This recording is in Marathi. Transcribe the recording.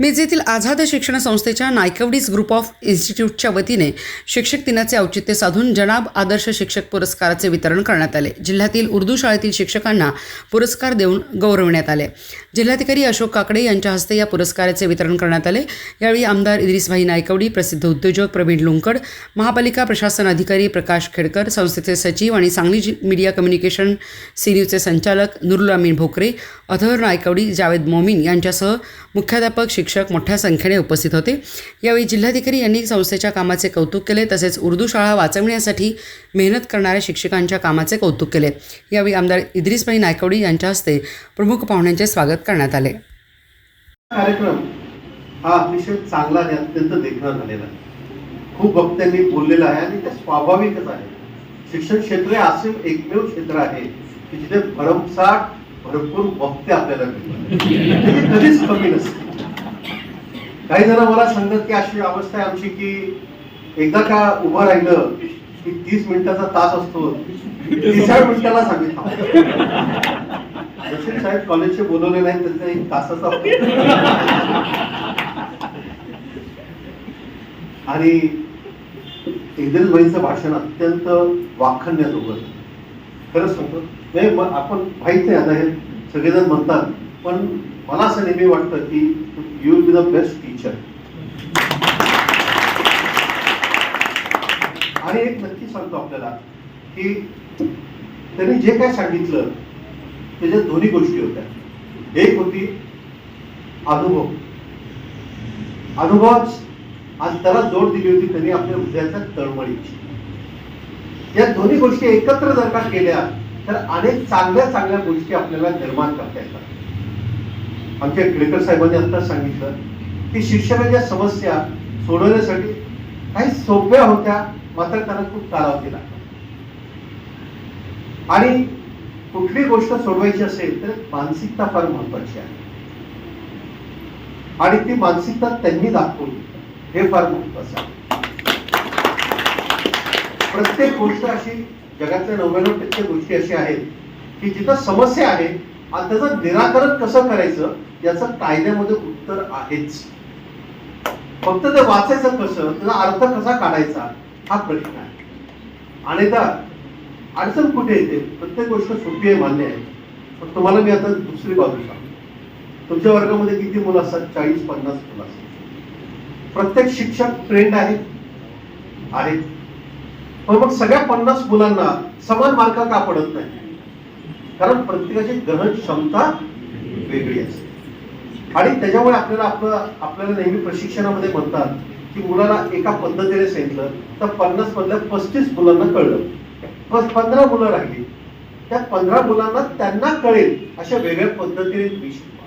मेजेतील आझाद शिक्षण संस्थेच्या नायकवडीज ग्रुप ऑफ इन्स्टिट्यूटच्या वतीने शिक्षक दिनाचे औचित्य साधून जनाब आदर्श शिक्षक पुरस्काराचे वितरण करण्यात आले. जिल्ह्यातील उर्दू शाळेतील शिक्षकांना पुरस्कार देऊन गौरवण्यात आले. जिल्हाधिकारी अशोक काकडे यांच्या हस्ते या पुरस्काराचे वितरण करण्यात आले. यावेळी आमदार इद्रिसभाई नायकवडी प्रसिद्ध उद्योजक प्रवीण लुंकड महापालिका प्रशासन अधिकारी प्रकाश खेडकर संस्थेचे सचिव आणि सांगली जि- मीडिया कम्युनिकेशन सी न्यूजचे संचालक नुरुल अमीन भोकरे अधर नायकवडी जावेद मोमीन यांच्यासह मुख्याध्यापक शिक्षक शिक्षक मोठ्या संख्येने उपस्थित होते. यावेळी जिल्हाधिकारी यांनी संस्थेच्या कामाचे कौतुक केले तसेच उर्दू शाळा वाचवण्यासाठी मेहनत करणाऱ्या शिक्षकांच्या कामाचे कौतुक केले. यावेळी आमदार इद्रिसबाई नायकवडी यांच्या हस्ते प्रमुख पाहुण्यांचे स्वागत करण्यात आले. कार्यक्रम हा अतिशय चांगला आणि अत्यंत देखणा झालेला आहे. खूप वक्त्यांनी बोललेला आहे आणि ते स्वाभाविकच आहे. शिक्षण क्षेत्र हे असे एकमेव क्षेत्र आहे की जिथे भरमसाठ भरपूर वक्ते आपल्याला मिळतात. कधीच कमी नसते. काही जण मला सांगतात की अशी अवस्था आहे आमची की एकदा का उभं राहिलं की तीस मिनिटाचा तास असतो. तिसऱ्या मिनिटाला सांगितलं. जसे साहेब कॉलेजचे बोलवले नाही त्याचा एक तासाचा आणि इंद्रिस भाषण अत्यंत वाखण्यात खरंच सांगतो नाही मग आपण माहीत नाही आता हे सगळेजण म्हणतात पण मला असं नेहमी वाटतं की you will be the best teacher आणि एक नक्की सांगतो आपल्याला की त्यांनी जे काय सांगितलं त्याच्यात दोन्ही गोष्टी होत्या. एक होती अनुभव. अनुभव आणि त्याला जोड दिली होती त्यांनी आपल्या हृदयाच्या तळमळीची. या दोन्ही गोष्टी एकत्र जर का केल्या तर अनेक चांगल्या चांगल्या गोष्टी आपल्याला निर्माण करता येतात. आमच्या केळकर साहेबांनी आत्ताच सांगितलं की शिक्षणाच्या समस्या सोडवण्यासाठी काही सोप्या होत्या मात्र त्यांना खूप कालावधी लागला आणि कुठली गोष्ट सोडवायची असेल तर मानसिकता फार महत्वाची आहे. आणि ती मानसिकता त्यांनी दाखवली. हे फार महत्वाचं आहे. प्रत्येक गोष्ट अशी जगातल्या नव्याण्णव टक्के गोष्टी अशी आहेत की जिथं समस्या आहे आणि त्याचं निराकरण कसं करायचं याचं कायद्यामध्ये उत्तर आहेच. फक्त ते वाचायचं कसं त्याचा अर्थ कसा काढायचा हा प्रश्न आहे. अनेकदा अडचण कुठे येते प्रत्येक गोष्ट सोपी आहे मान्य आहे. पण तुम्हाला मी आता दुसरी बाजू सांगतो. तुमच्या वर्गामध्ये किती मुलं असतात? चाळीस पन्नास मुलं असतात. प्रत्येक शिक्षक ट्रेंड आहे. आहेत पण मग सगळ्या पन्नास मुलांना समान मार्क का पडत नाही? कारण प्रत्येकाची ग्रहण क्षमता वेगळी असते. आणि त्याच्यामुळे आपल्याला आपलं आपल्याला नेहमी प्रशिक्षणामध्ये म्हणतात की मुलाला एका पद्धतीने सांगितलं तर पन्नास मधल्या पस्तीस मुलांना कळलं. पंधरा मुलं राहिली. त्या पंधरा मुलांना त्यांना कळेल अशा वेगळ्या पद्धतीने विषय